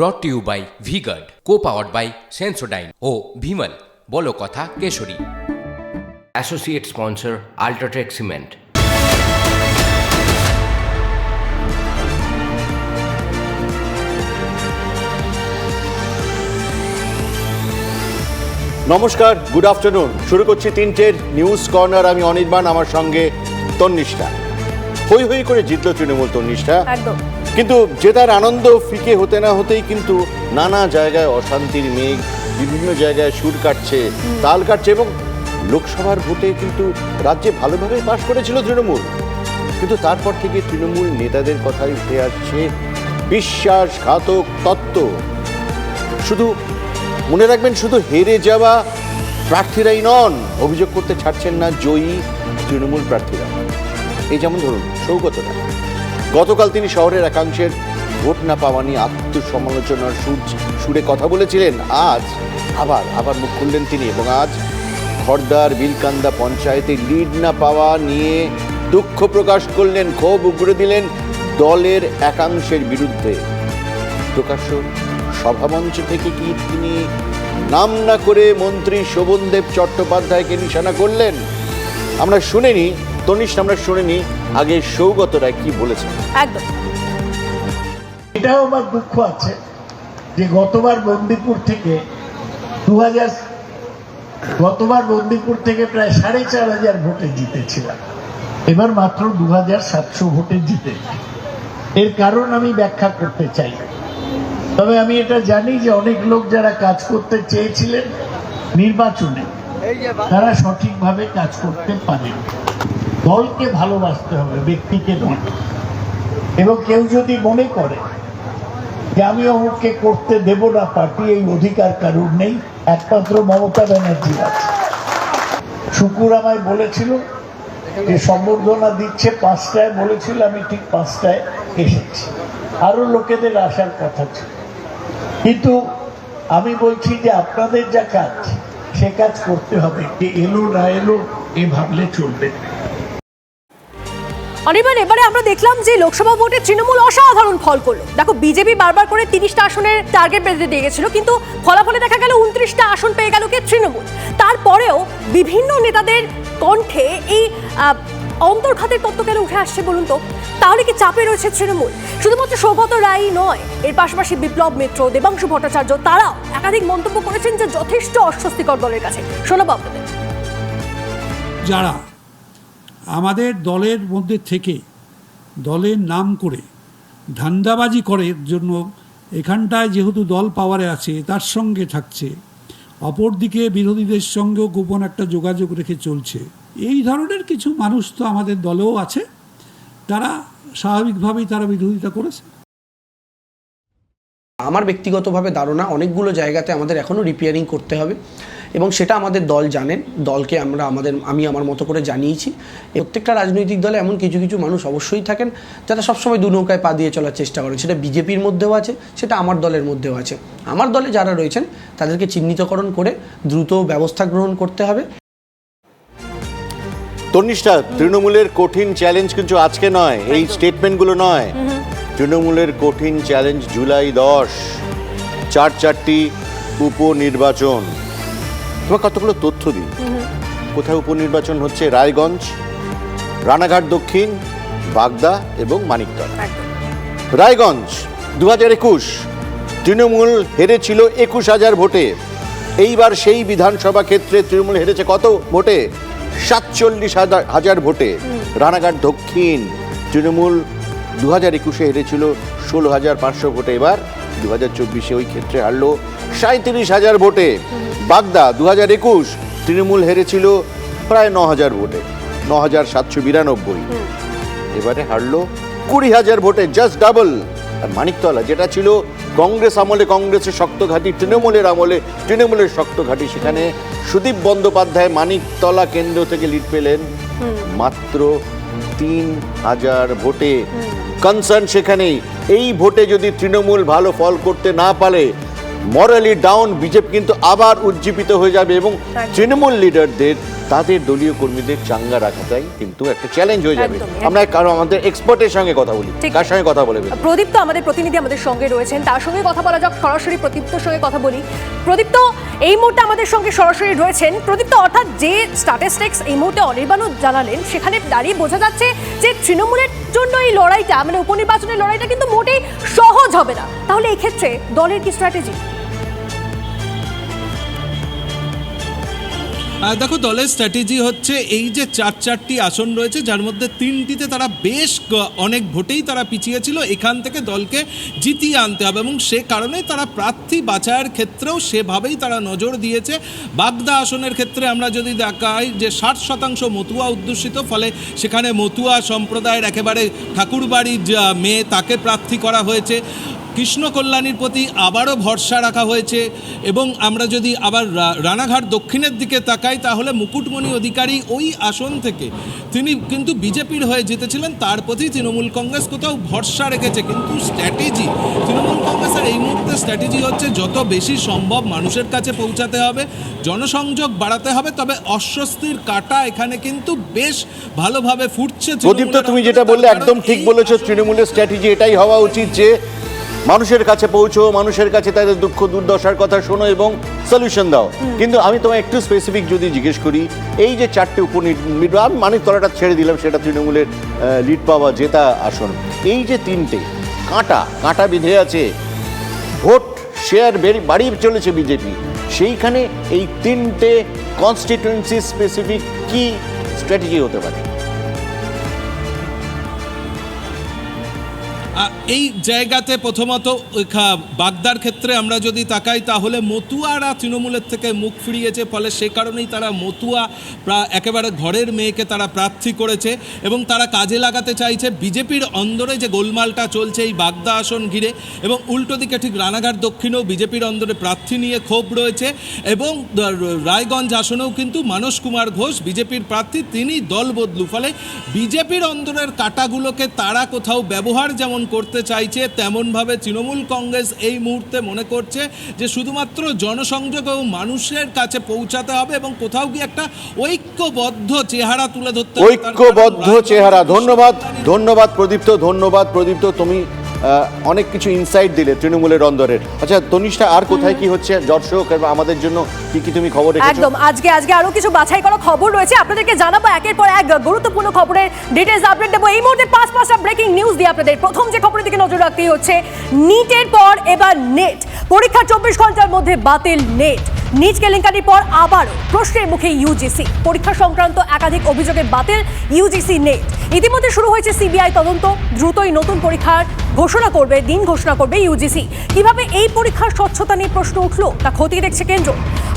Brought to you by V Guard co powered by Sensodyne ও ভিমল বলো কথা Keshari. Associate sponsor UltraTech cement নমস্কার good afternoon শুরু করছি তিনটের নিউজ কর্নার আমি অনির্বাণ আমার সঙ্গে তন্নিষ্ঠা। হই হই করে জিতল তৃণমূল তন্নিষ্ঠা। একদম। কিন্তু জেতার আনন্দ ফিকে হতে না হতেই কিন্তু নানা জায়গায় অশান্তির মেঘ বিভিন্ন জায়গায় সুর কাটছে তাল কাটছে এবং লোকসভার ভোটে কিন্তু রাজ্যে ভালোভাবে পাশ করেছিল তৃণমূল। কিন্তু তারপর থেকে তৃণমূল নেতাদের কথাই উঠে আসছে বিশ্বাসঘাতক তত্ত্ব। শুধু মনে রাখবেন শুধু হেরে যাওয়া প্রার্থীরাই নন অভিযোগ করতে ছাড়ছেন না জয়ী তৃণমূল প্রার্থীরা। এই যেমন ধরুন সৌগত রায় গতকাল তিনি শহরের একাংশের ভোট না পাওয়া নিয়ে আত্মসমালোচনার সুর সুরে কথা বলেছিলেন। আজ আবার আবার মুখ খুললেন তিনি এবং আজ খড়দার বিলকান্দা পঞ্চায়েতে লিড না পাওয়া নিয়ে দুঃখ প্রকাশ করলেন, ক্ষোভ উগড়ে দিলেন দলের একাংশের বিরুদ্ধে। প্রকাশ্য সভামঞ্চ থেকে কি তিনি নাম না করে মন্ত্রী শোভনদেব চট্টোপাধ্যায়কে নিশানা করলেন? আমরা শুনিনি, তনিষ্ঠ আমরা শুনিনি আগে সৌগত রায় কি বলেছেন একদম। এটাও আমার দুঃখ আছে যে গতবার বন্দিপুর থেকে দু হাজার গতবার বন্দিপুর থেকে প্রায় সাড়ে চার হাজার ভোটে জিতেছিলাম। এবার মাত্র দু হাজার সাতশো ভোটে জিতে। এর কারণ আমি ব্যাখ্যা করতে চাই। তবে আমি এটা জানি যে অনেক লোক যারা কাজ করতে চেয়েছিলেন নির্বাচনে তারা সঠিকভাবে কাজ করতে পারেন। দলকে ভালোবাসতে হবে, ব্যক্তিকে নয়। এবং কেউ যদি মনে করে যে আমি অমুককে করতে দেব না, পার্টি এই অধিকার কারুর নেই, একমাত্র মমতা ব্যানার্জি আছে। শুকুর আমায় বলেছিল যে সম্বর্ধনা দিচ্ছে পাঁচটায়, বলেছিল আমি ঠিক পাঁচটায় এসেছি। আরও লোকেদের আসার কথা ছিল। কিন্তু আমি বলছি যে আপনাদের যা কাজ, সে কাজ করতে হবে যে এলো না এলো, এ ভাবলে চলবে। না অনির্বাণ, এবারে আমরা দেখলাম যে লোকসভা ভোটে তৃণমূল অসাধারণ ফল করল। দেখো, বিজেপি বারবার করে তিরিশটা আসনের টার্গেট বেঁধে দিয়ে গেছিল কিন্তু ফলাফলে দেখা গেল উনত্রিশটা আসন পেয়ে গেল কে? তৃণমূল। তারপরেও বিভিন্ন নেতাদের কণ্ঠে এই অন্তর্ঘাতের তত্ত্ব কেন উঠে আসছে বলুন তো? তাহলে কি চাপে রয়েছে তৃণমূল? শুধুমাত্র সৌগত রায় নয়, এর পাশাপাশি বিপ্লব মিত্র, দেবাংশু ভট্টাচার্য, তারাও একাধিক মন্তব্য করেছেন যে যথেষ্ট অস্বস্তিকর দলের কাছে। শোনাবো আপনাদের। যারা আমাদের দলের মধ্যে থেকে দলের নাম করে ধান্দাবাজি করে জন্য এখানটায় যেহেতু দল পাওয়ারে আছে, তার সঙ্গে থাকছে। অপরদিকে বিরোধীদের সঙ্গেও গোপন একটা যোগাযোগ রেখে চলছে। এই ধরনের কিছু মানুষ তো আমাদের দলেও আছে। তারা স্বাভাবিকভাবেই তারা বিরোধিতা করেছে। আমার ব্যক্তিগতভাবে ধারণা অনেকগুলো জায়গাতে আমাদের এখনও রিপেয়ারিং করতে হবে। এবং সেটা আমাদের দল জানেন। দলকে আমরা আমাদের আমি আমার মতো করে জানিয়েছি। প্রত্যেকটা রাজনৈতিক দলে এমন কিছু কিছু মানুষ অবশ্যই থাকেন যারা সবসময় দু নৌকায় পা দিয়ে চলার চেষ্টা করেন। সেটা বিজেপির মধ্যেও আছে সেটা আমার দলের মধ্যেও আছে। আমার দলে যারা রয়েছেন তাদেরকে চিহ্নিতকরণ করে দ্রুত ব্যবস্থা গ্রহণ করতে হবে। তন্নিষ্ঠা তৃণমূলের কঠিন চ্যালেঞ্জ কিন্তু আজকে নয় এই স্টেটমেন্টগুলো নয়। তৃণমূলের কঠিন চ্যালেঞ্জ জুলাই দশ চার চারটি উপনির্বাচন। তোমার কতগুলো তথ্য দিই? কোথায় উপনির্বাচন হচ্ছে রায়গঞ্জ রানাঘাট দক্ষিণ বাগদা এবং মানিকতলা। রায়গঞ্জ দু হাজার একুশ তৃণমূল হেরেছিল একুশ হাজার ভোটে। এইবার সেই বিধানসভা ক্ষেত্রে তৃণমূল হেরেছে কত ভোটে? সাতচল্লিশ হাজার হাজার ভোটে। রানাঘাট দক্ষিণ তৃণমূল দু হাজার একুশে হেরেছিল ষোলো হাজার পাঁচশো ভোটে। এবার দু হাজার চব্বিশে ওই ক্ষেত্রে হারলো সাঁত্রিশ হাজার ভোটে। বাগদা দু হাজার একুশ তৃণমূল হেরেছিল প্রায় ন হাজার ভোটে ন হাজার সাতশো বিরানব্বই। এবারে হারলো কুড়ি হাজার ভোটে জাস্ট ডাবল আর মানিকতলা যেটা ছিল কংগ্রেস আমলে কংগ্রেসের শক্ত ঘাঁটি তৃণমূলের আমলে তৃণমূলের শক্ত ঘাঁটি সেখানে সুদীপ বন্দ্যোপাধ্যায় মানিকতলা কেন্দ্র থেকে লিড পেলেন মাত্র তিন হাজার ভোটে। কনসার্ন সেখানেই। এই ভোটে যদি তৃণমূল ভালো ফল করতে না পারে মরালি ডাউন বিজেপি কিন্তু আবার উজ্জীবিত হয়ে যাবে এবং তৃণমূল লিডারদের তাদের দলীয় কর্মীদের চাঙ্গা রাখাটাই কিন্তু একটা চ্যালেঞ্জ হয়ে যাবে। আমরা কারও আমাদের এক্সপার্টের সঙ্গে কথা বলি। কার সঙ্গে কথা বলে প্রদীপ তো আমাদের প্রতিনিধি আমাদের সঙ্গে রয়েছেন তার সঙ্গে কথা বলা যাক সরাসরি প্রদীপ্তর সঙ্গে কথা বলি। প্রদীপ্ত এই মুহূর্তে আমাদের সঙ্গে সরাসরি রয়েছেন। প্রদীপ্ত অর্থাৎ যে স্ট্যাটিস্টিক্স এই মুহূর্তে অনির্বাণও জানালেন সেখানে দাঁড়িয়ে বোঝা যাচ্ছে যে তৃণমূলের জন্য এই লড়াইটা মানে উপনির্বাচনের লড়াইটা কিন্তু মোটেই সহজ হবে না। তাহলে এক্ষেত্রে দলের কি স্ট্র্যাটেজি দেখো, দলের স্ট্র্যাটেজি হচ্ছে এই যে চার চারটি আসন রয়েছে, যার মধ্যে তিনটিতে তারা বেশ অনেক ভোটেই তারা পিছিয়ে ছিল এখান থেকে দলকে জিতিয়ে আনতে হবে এবং সে কারণে তারা প্রার্থী বাছাইয়ের ক্ষেত্রেও সেভাবেই তারা নজর দিয়েছে। বাগদা আসনের ক্ষেত্রে আমরা যদি দেখাই যে ষাট শতাংশ মতুয়া অধ্যুষিত ফলে সেখানে মতুয়া সম্প্রদায়ের একেবারে ঠাকুরবাড়ির মেয়ে তাকে প্রার্থী করা হয়েছে। কৃষ্ণ কল্যাণীর প্রতি আবারও ভরসা রাখা হয়েছে এবং আমরা যদি আবার রানাঘাট দক্ষিণের দিকে তাকাই তাহলে মুকুটমণি অধিকারী ওই আসন থেকে তিনি কিন্তু বিজেপির হয়ে জিতেছিলেন তার প্রতি তৃণমূল কংগ্রেস কোথাও ভরসা রেখেছে। কিন্তু স্ট্র্যাটেজি তৃণমূল কংগ্রেসের এই মুহূর্তে স্ট্র্যাটেজি হচ্ছে যত বেশি সম্ভব মানুষের কাছে পৌঁছাতে হবে জনসংযোগ বাড়াতে হবে তবে অস্বস্তির কাটা এখানে কিন্তু বেশ ভালোভাবে ফুটছে প্রদীপ্ত তুমি যেটা বললে একদম ঠিক বলেছ তৃণমূলের স্ট্র্যাটেজি এটাই হওয়া উচিত যে মানুষের কাছে পৌঁছো মানুষের কাছে তাদের দুঃখ দুর্দশার কথা শোনো এবং সলিউশন দাও। কিন্তু আমি তোমায় একটু স্পেসিফিক যদি জিজ্ঞেস করি এই যে চারটে উপনির্বাচন আমি মানিক তলাটা ছেড়ে দিলাম সেটা তৃণমূলের লিড পাওয়া জেতা আসন। এই যে তিনটে কাঁটা কাঁটা বিধে আছে ভোট শেয়ার বেড়ে বাড়িয়ে চলেছে বিজেপি সেইখানে এই তিনটে কনস্টিটুয়েন্সি স্পেসিফিক কি স্ট্র্যাটেজি হতে পারে? এই জায়গাতে প্রথমত বাগদার ক্ষেত্রে আমরা যদি তাকাই, তাহলে মতুয়ারা তৃণমূলের থেকে মুখ ফিরিয়েছে, ফলে সে কারণেই তারা মতুয়া একেবারে ঘরের মেয়েকে তারা প্রার্থী করেছে এবং তারা কাজে লাগাতে চাইছে। বিজেপির অন্দরে যে গোলমালটা চলছে এই বাগদা আসন ঘিরে এবং উল্টো দিকে ঠিক রানাঘাট দক্ষিণেও বিজেপির অন্দরে প্রার্থী নিয়ে ক্ষোভ রয়েছে এবং রায়গঞ্জ আসনেও কিন্তু মানস কুমার ঘোষ বিজেপির প্রার্থী, তিনি দল বদলু। ফলে বিজেপির অন্দরের কাটাগুলোকে তারা কোথাও ব্যবহার যেমন করতে চাইছে তেমনভাবে তৃণমূল কংগ্রেস এই মুহূর্তে মনে করছে যে শুধুমাত্র জনসংযোগ এবং মানুষের কাছে পৌঁছাতে হবে এবং কোথাও গিয়ে একটা ঐক্যবদ্ধ চেহারা তুলে ধরতে ঐক্যবদ্ধ চেহারা। ধন্যবাদ ধন্যবাদ প্রদীপ্ত ধন্যবাদ প্রদীপ্ত। তুমি অনেক কিছু ইনসাইট দিলে তৃণমূলের অন্দরের আচ্ছা তনিষ্ঠা, আর কোথায় কি হচ্ছে? দর্শক এবং আমাদের জন্য কি কি তুমি খবর একদম, আজকে আজকে আরও কিছু বাছাই করা খবর রয়েছে। আপনাদেরকে জানাব একের পর এক গুরুত্বপূর্ণ খবরের ডিটেলস আপডেট দেবো। এই মুহূর্তে পাঁচ পাঁচটা ব্রেকিং নিউজ দিয়ে আপনাদের প্রথম যে খবরের দিকে নজর রাখতেই হচ্ছে নিটের পর এবার নেট পরীক্ষা চব্বিশ ঘণ্টার মধ্যে বাতিল নেট নিজ কেলেঙ্কারির পর আবারও প্রশ্নের মুখে ইউজিসি পরীক্ষা সংক্রান্ত একাধিক অভিযোগে বাতিল ইউজিসি নেট ইতিমধ্যে শুরু হয়েছে সিবিআই তদন্ত, দ্রুতই নতুন পরীক্ষার ঘোষণা করবে, দিন ঘোষণা করবে ইউজিসি কীভাবে এই পরীক্ষার স্বচ্ছতা নিয়ে প্রশ্ন উঠল, তা খতিয়ে দেখছে কেন্দ্র।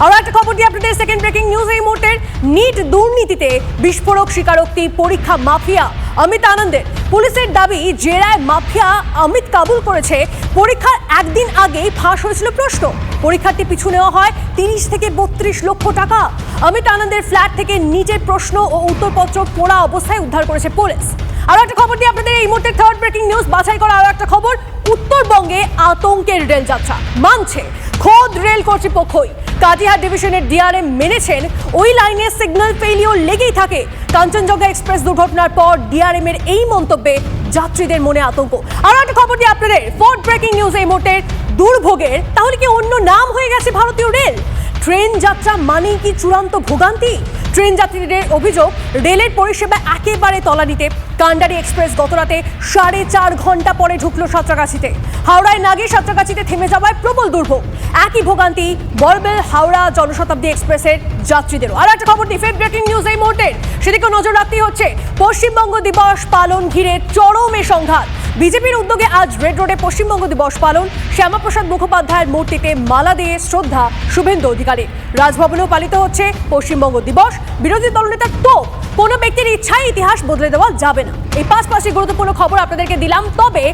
আরও একটা খবর দিয়ে আপনাদের সেকেন্ড ব্রেকিং নিউজ এই মুহূর্তের নিট দুর্নীতিতে বিস্ফোরক স্বীকারোক্তি পরীক্ষা মাফিয়া অমিত আনন্দের। পুলিশের দাবি, জেরায় মাফিয়া অমিত কাবুল করেছে, পরীক্ষার একদিন আগেই ফাঁস হয়েছিল প্রশ্ন। পরীক্ষার্থী পিছু নেওয়া হয় তিরিশ থেকে বত্রিশ লক্ষ টাকা। অমিত আনন্দের ফ্ল্যাট থেকে নিজের প্রশ্ন ও উত্তরপত্র পোড়া অবস্থায় উদ্ধার করেছে পুলিশ। আরও একটা খবর দিয়ে আপনাদের এই মুহূর্তে থার্ড ব্রেকিং নিউজ বাছাই করা আরও একটা খবর। উত্তরবঙ্গে আতঙ্কের রেল যাত্রা মানছে, খোদ রেল কর্তৃপক্ষই। কাটিহার ডিভিশনের ডিআরএম মেনেছেন, ওই লাইনে সিগন্যাল ফেলিওর লেগেই থাকে। কাঞ্চনজঙ্ঘা এক্সপ্রেস দুর্ঘটনার পর ডিআরএম এর এই মন্তব্যে যাত্রীদের মনে আতঙ্ক। আরও একটা খবর দিয়ে আপনাদের ফোর্থ ব্রেকিং নিউজ এই মুহূর্তের দুর্ভোগের। তাহলে কি অন্য নাম হয়ে গেছে ভারতীয় রেল? ট্রেন যাত্রা মানেই কি চূড়ান্ত ভোগান্তি? ট্রেন যাত্রীদের অভিযোগ, রেলের পরিষেবা একেবারে তলানিতে। কান্ডারি এক্সপ্রেস গতরাতে সাড়ে চার ঘণ্টা পরে ঢুকলো সাঁতরাগাছিতে। হাওড়ায় নাগে সাঁতরাগাছিতে থেমে যাওয়ায় প্রবল দুর্ভোগ। একই ভোগান্তি বরবেল হাওড়া জনশতাব্দী এক্সপ্রেসের যাত্রীদেরও। আর একটা খবর ডিফেন্ট ব্রেকিং নিউজ এই মুহূর্তের সেদিকে নজর রাখতেই হচ্ছে, পশ্চিমবঙ্গ দিবস পালন ঘিরে চরমে সংঘাত। বিজেপির উদ্যোগে আজ রেড রোডে পশ্চিমবঙ্গ দিবস পালন। শ্যামাপ্রসাদ মুখোপাধ্যায়ের মূর্তিতে মালা দিয়ে শ্রদ্ধা শুভেন্দু অধিকারী। রাজভবনেও পালিত হচ্ছে পশ্চিমবঙ্গ দিবস। বিরোধী দলনেতার তো কোনো ব্যক্তির ইচ্ছায় ইতিহাস বদলে দেওয়া যাবে না। এই পাঁচ পাঁচটি গুরুত্বপূর্ণ খবর আপনাদেরকে দিলাম। তবে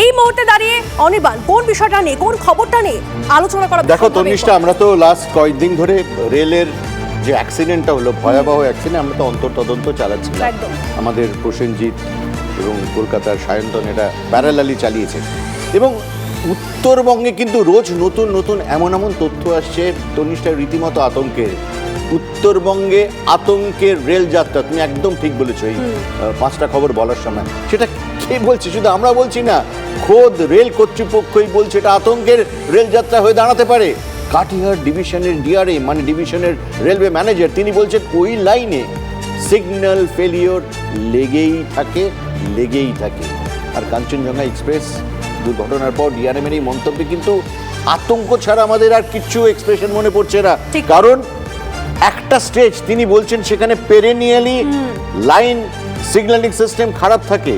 এই মুহূর্তে দাঁড়িয়ে অনির্বাণ কোন বিষয়টা নিয়ে কোন খবরটা নিয়ে আলোচনা করা দেখো তনিষ্ঠা আমরা তো লাস্ট কয়েকদিন ধরে রেলের যে অ্যাক্সিডেন্টটা হলো ভয়াবহ অ্যাক্সিডেন্ট আমরা তো অন্তর তদন্ত চালাচ্ছিলাম। আমাদের প্রসেনজিৎ এবং কলকাতার সায়ন্তন এটা প্যারালালি চালিয়েছে। এবং উত্তরবঙ্গে কিন্তু রোজ নতুন নতুন এমন এমন তথ্য আসছে তনিষ্ঠা রীতিমতো আতঙ্কের উত্তরবঙ্গে আতঙ্কের রেল যাত্রা তুমি একদম ঠিক বলেছ এই পাঁচটা খবর বলার সময়। সেটা কে বলছে? শুধু আমরা বলছি না খোদ রেল কর্তৃপক্ষই বলছে এটা আতঙ্কের রেল যাত্রা হয়ে দাঁড়াতে পারে। কাটিহার ডিভিশনের ডিআরএ মানে ডিভিশনের রেলওয়ে ম্যানেজার তিনি বলছেন ওই লাইনে সিগন্যাল ফেলিওর লেগেই থাকে লেগেই থাকে। আর কাঞ্চনজঙ্ঘা এক্সপ্রেস দুর্ঘটনার পর ডিআরএম এর এই মন্তব্যে কিন্তু আতঙ্ক ছাড়া আমাদের আর কিচ্ছু এক্সপ্রেশন মনে পড়ছে না ঠিক। কারণ একটা স্টেজ তিনি বলছেন সেখানে পেরেনিয়ালি লাইন সিগন্যালিং সিস্টেম খারাপ থাকে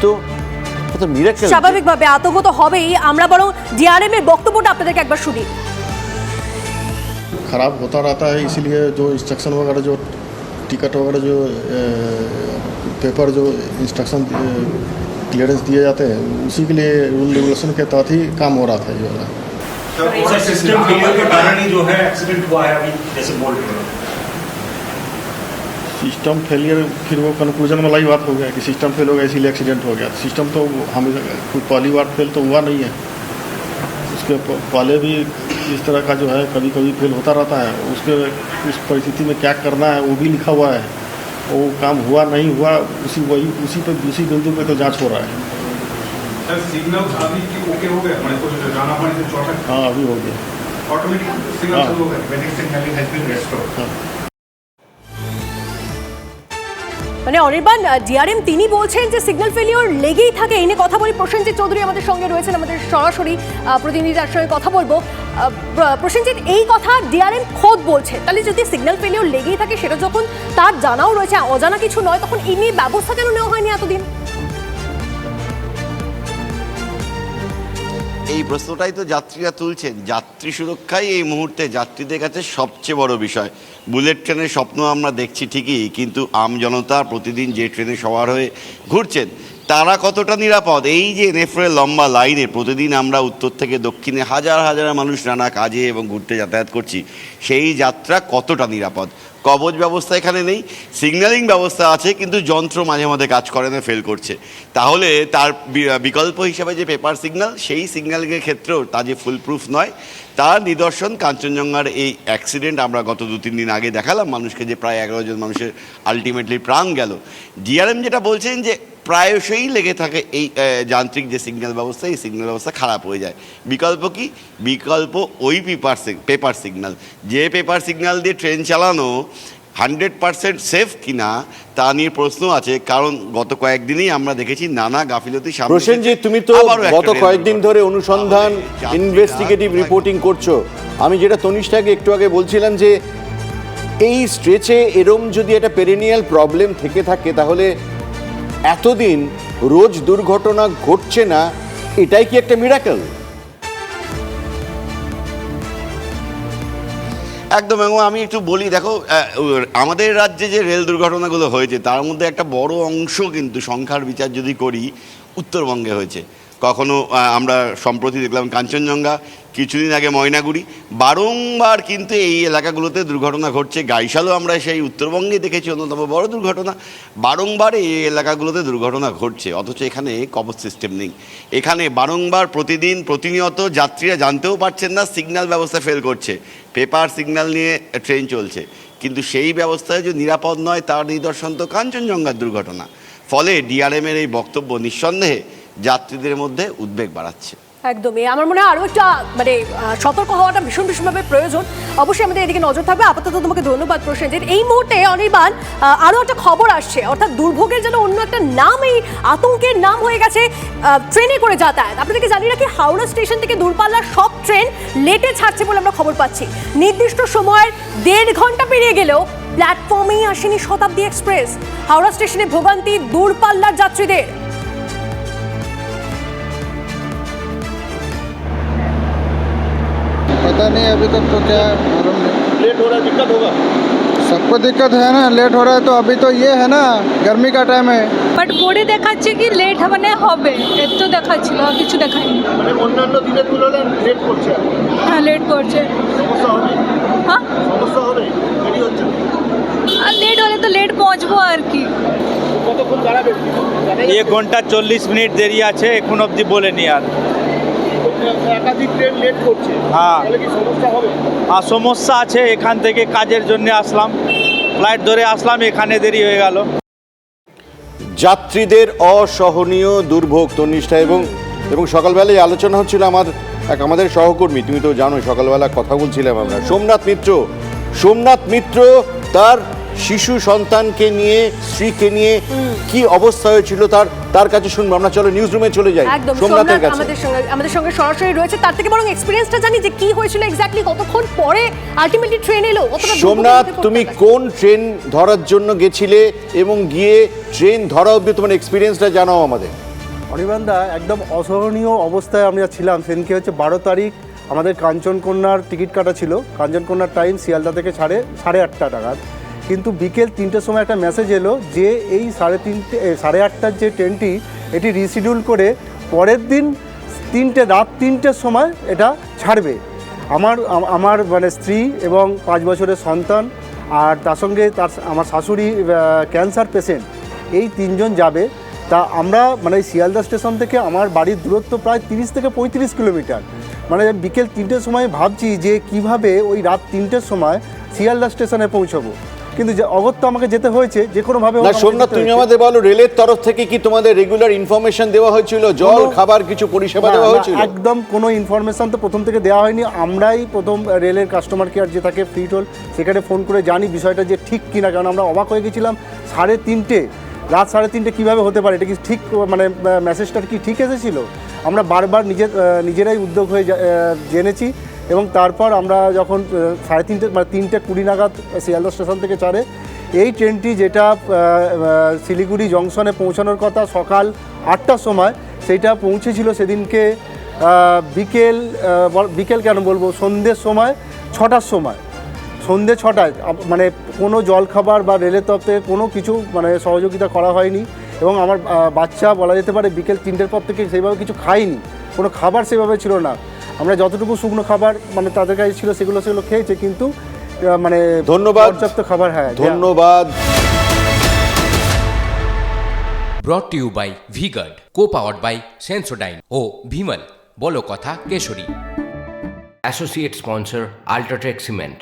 তো এটা তো miracle। স্বাভাবিকভাবে আতঙ্ক তো হবেই আমরা বরং ডিআরএম এর বক্তব্যটা আপনাদেরকে একবার শুনি ख़राब होता रहता है इसीलिए जो इंस्ट्रक्शन वगैरह जो टिकट वगैरह जो अ, पेपर जो इंस्ट्रक्शन क्लियरेंस दिए जाते हैं। उसी के लिए रूल रेगुलेशन के तहत ही काम हो रहा था ये वाला। सिस्टम फेलियर के कारण ही जो है एक्सीडेंट हुआ है अभी जैसे बोल रहे हो। सिस्टम फेलियर फिर वो कंक्लूजन वाला ही बात हो गया कि सिस्टम फेल हो गया इसीलिए एक्सीडेंट हो गया। सिस्टम तो हम कोई पहली बार फेल तो हुआ नहीं है। उसके पहले भी इस तरह का जो है कभी कभी फेल होता रहता है। उसके उस परिस्थिति में क्या करना है वो भी लिखा हुआ है। वो काम हुआ नहीं हुआ उसी वही उसी पर उसी बिंदु पे तो जाँच हो रहा है। सिग्नल अभी ओके हो गया हमारे को हाँ अभी हो गया। ऑटोमेटिक सिग्नल हाँ। हो गया মানে অনির্বাণ ডিআরএম তিনি বলছেন যে সিগন্যাল ফেলিওর লেগেই থাকে। এই নিয়ে কথা বলি। প্রসেনজিৎ চৌধুরী আমাদের সঙ্গে রয়েছেন, আমাদের সরাসরি প্রতিনিধি তার সঙ্গে কথা বলব। প্রসেনজিৎ, এই কথা ডিআরএম খোদ বলছে। তাহলে যদি সিগন্যাল ফেলিওর লেগেই থাকে, সেটা যখন তার জানাও রয়েছে, অজানা কিছু নয়, তখন এই নিয়ে ব্যবস্থা কেন নেওয়া হয়নি এতদিন? এই প্রশ্নটাই তো যাত্রীরা তুলছেন। যাত্রী সুরক্ষাই এই মুহূর্তে যাত্রীদের কাছে সবচেয়ে বড় বিষয়। বুলেট ট্রেনের স্বপ্ন আমরা দেখছি ঠিকই, কিন্তু আম জনতা প্রতিদিন যে ট্রেনে সবার হয়ে ঘুরছেন তারা কতটা নিরাপদ? এই যে নেফরের লম্বা লাইনে প্রতিদিন আমরা উত্তর থেকে দক্ষিণে হাজার হাজার মানুষ নানা কাজে এবং ঘুরতে যাতায়াত করছি, সেই যাত্রা কতটা নিরাপদ? কবচ ব্যবস্থা এখানে নেই, সিগন্যালিং ব্যবস্থা আছে, কিন্তু যন্ত্র মাঝে মাঝে কাজ করে না ফেল করছে। তাহলে তার বিকল্প হিসাবে যে পেপার সিগন্যাল সেই সিগন্যালিংয়ের ক্ষেত্রেও তা যে ফুল প্রুফ নয়, তার নিদর্শন কাঞ্চনজঙ্ঘার এই অ্যাক্সিডেন্ট আমরা গত দু, তিন দিন আগে দেখালাম, মানুষকে যে প্রায় এগারো জন মানুষের আলটিমেটলি প্রাণ গেল। ডিআরএম যেটা বলছেন যে প্রায়শই লেগে থাকে এই যান্ত্রিক যে সিগন্যাল ব্যবস্থা এই সিগন্যাল ব্যবস্থা খারাপ হয়ে যায়। বিকল্প কি? বিকল্প ওই পেপার পেপার সিগন্যাল যে পেপার সিগন্যাল দিয়ে ট্রেন চালানো হান্ড্রেড পার্সেন্ট সেফ কিনা তা নিয়ে প্রশ্ন আছে। কারণ গত কয়েকদিনই আমরা দেখেছি নানা গাফিলতি সামনে প্রসেনজিৎ তুমি তো গত কয়েকদিন ধরে অনুসন্ধান ইনভেস্টিগেটিভ রিপোর্টিং করছ। আমি যেটা তনিষ্ঠাকে একটু আগে বলছিলাম যে এই স্ট্রেচে এরম যদি একটা পেরেনিয়াল প্রবলেম থেকে থাকে তাহলে এতদিন রোজ দুর্ঘটনা ঘটছে না, এটাই কি একটা মিরাকেল একদম, এবং আমি একটু বলি, দেখো আমাদের রাজ্যে যে রেল দুর্ঘটনাগুলো হয়েছে, তার মধ্যে একটা বড় অংশ কিন্তু সংখ্যার বিচার যদি করি, উত্তরবঙ্গে হয়েছে। কখনো আমরা সম্প্রতি দেখলাম কাঞ্চনজঙ্ঘা কিছুদিন আগে ময়নাগুড়ি, বারংবার কিন্তু এই এলাকাগুলোতে দুর্ঘটনা ঘটছে। গাইশালও আমরা সেই উত্তরবঙ্গে দেখেছি, অন্যতম বড় দুর্ঘটনা। বারংবার এই এলাকাগুলোতে দুর্ঘটনা ঘটছে, অথচ এখানে কবচ সিস্টেম নেই। এখানে বারংবার প্রতিদিন প্রতিনিয়ত যাত্রীরা জানতেও পারছেন না সিগন্যাল ব্যবস্থা ফেল করছে। পেপার সিগন্যাল নিয়ে ট্রেন চলছে। কিন্তু সেই ব্যবস্থায় যে নিরাপদ নয়, তার নিদর্শন তো কাঞ্চনজঙ্ঘার দুর্ঘটনা। ফলে ডিআরএমের এই বক্তব্য নিঃসন্দেহে যাত্রীদের মধ্যে উদ্বেগ বাড়াচ্ছে। একদমই। আমার মনে হয় আরও একটা মানে সতর্ক হওয়াটা ভীষণ ভীষণভাবে প্রয়োজন। অবশ্যই আমাদের এদিকে নজর থাকবে। আপাতত তোমাকে ধন্যবাদ প্রসেনজিৎ এই মুহূর্তে অনির্বাণ আরও একটা খবর আসছে। অর্থাৎ দুর্ভোগের যেন অন্য একটা নাম এই আতঙ্কের নাম হয়ে গেছে ট্রেনে করে যাতায়াত। আপনাদেরকে জানি রাখি, হাওড়া স্টেশন থেকে দূরপাল্লার সব ট্রেন লেটে ছাড়ছে বলে আমরা খবর পাচ্ছি। নির্দিষ্ট সময়ের দেড় ঘণ্টা পেরিয়ে গেলেও প্ল্যাটফর্মেই আসেনি শতাব্দী এক্সপ্রেস। হাওড়া স্টেশনে ভোগান্তি দূরপাল্লার যাত্রীদের। पता नहीं अभी तक तो क्या है मालूम नहीं लेट हो रहा है दिक्कत होगा सबको दिक्कत है ना लेट हो रहा है तो अभी तो ये है ना गर्मी का टाइम है বাট বোর্ডে দেখাচ্ছে কি লেট মানে হবে এর তো দেখাচ্ছিল আর কিছু দেখায়নি মানে অন্যান্য দিনের তুলনায় লেট করছে হ্যাঁ লেট করছে সমস্যা হবে হ্যাঁ সমস্যা হবে দেরি হচ্ছে আর লেট হলে তো লেট পৌঁছবো আর কি কতক্ষণ দাঁড়াবে এক ঘন্টা চল্লিশ মিনিট দেরি আছে এখন অবধি বলেনি আর একাধিক ট্রেন লেট করছে। হ্যাঁ। কি সমস্যা হবে? আর সমস্যা আছে এখান থেকে কাজের জন্য আসলাম। ফ্লাইট ধরে আসলাম এখানে দেরি হয়ে গেল। যাত্রীদের অসহনীয় দুর্ভোগ তনিষ্ঠা এবং এবং সকালবেলায় আলোচনা হচ্ছিল আমার এক আমাদের সহকর্মী। তুমি তো জানো সকালবেলা কথা বলছিলাম আমরা। সোমনাথ মিত্র সোমনাথ মিত্র তার শিশু সন্তানকে নিয়ে স্ত্রীকে নিয়ে কি অবস্থা হয়েছিল তার তার কাছে শুনব। আমরা চলো নিউজ রুমে চলে যাই। একদম সোমনাথের কাছে। আমাদের সঙ্গে আমাদের সঙ্গে সরাসরি রয়েছে। তার থেকে বরং এক্সপিরিয়েন্সটা জানি যে কি হয়েছিল এক্স্যাক্টলি কতক্ষণ পরে আলটিমেটলি ট্রেন এলো সোমনাথ তুমি কোন ট্রেন ধরার জন্য গেছিলে এবং গিয়ে ট্রেন ধরা অবধি তোমার এক্সপিরিয়েন্সটা জানাও আমাদের। অনির্বাণদা একদম অসহনীয় অবস্থায় আমরা ছিলাম। সেদিনকে হচ্ছে? বারো তারিখ আমাদের কাঞ্চনকন্যার টিকিট কাটা ছিল। কাঞ্চনকন্যার টাইম শিয়ালদা থেকে সাড়ে সাড়ে আটটা নাগাদ। কিন্তু বিকেল তিনটের সময় একটা মেসেজ এলো যে এই সাড়ে তিনটে সাড়ে আটটার যে ট্রেনটি এটি রিশিডিউল করে পরের দিন তিনটে, রাত তিনটের সময় এটা ছাড়বে। আমার আমার মানে স্ত্রী এবং পাঁচ বছরের সন্তান আর তার সঙ্গে তার আমার শাশুড়ি ক্যান্সার পেশেন্ট এই তিনজন যাবে। তা আমরা মানে শিয়ালদা স্টেশন থেকে আমার বাড়ির দূরত্ব প্রায় তিরিশ থেকে পঁয়ত্রিশ কিলোমিটার। মানে বিকেল তিনটের সময় ভাবছি যে কীভাবে ওই রাত তিনটের সময় শিয়ালদা স্টেশনে পৌঁছবো। কিন্তু যে অগত্য আমাকে যেতে হয়েছে যে কোনোভাবে না সোমনাথ তুমি আমাদের বলো রেলের তরফ থেকে কি তোমাদের রেগুলার ইনফরমেশন দেওয়া হয়েছিল? জল খাবার কিছু পরিষেবা দেওয়া হয়েছিল? একদম কোনো ইনফরমেশন তো প্রথম থেকে দেওয়া হয়নি। আমরাই প্রথম রেলের কাস্টমার কেয়ার যে থাকে ফ্রি টোল সেখানে ফোন করে জানি বিষয়টা যে ঠিক কিনা কারণ আমরা অবাক হয়ে গেছিলাম সাড়ে তিনটে রাত সাড়ে তিনটে কীভাবে হতে পারে এটা কি ঠিক মানে মেসেজটা কি ঠিক এসেছিল? আমরা বারবার নিজের নিজেরাই উদ্যোগ হয়ে জেনেছি। এবং তারপর আমরা যখন সাড়ে তিনটে মানে তিনটে কুড়ি নাগাদ শিয়ালদা স্টেশন থেকে ছাড়ে এই ট্রেনটি যেটা শিলিগুড়ি জংশনে পৌঁছানোর কথা সকাল আটটার সময় সেইটা পৌঁছেছিল সেদিনকে বিকেল বিকেল কেন বলব? সন্ধ্যের সময়, ছটার সময়। সন্ধ্যে ছটায় মানে কোনো জলখাবার বা রেলের তরফ কোনো কিছু মানে সহযোগিতা করা হয়নি এবং আমার বাচ্চা বলা যেতে পারে বিকেল তিনটের পর থেকে সেইভাবে কিছু খাইনি কোনো খাবার সেভাবে ছিল না। আমরা যতটুকু শুকনো খাবার মানে তাদের কাছে ছিল সেগুলো সেগুলো খেয়েছে কিন্তু মানে ধন্যবাদ। পর্যাপ্ত খাবার হ্যাঁ ধন্যবাদ। Brought to you by V Guard co powered by Sensodyne ও ভিমল বলো কথা Kesari. Associate sponsor UltraTech cement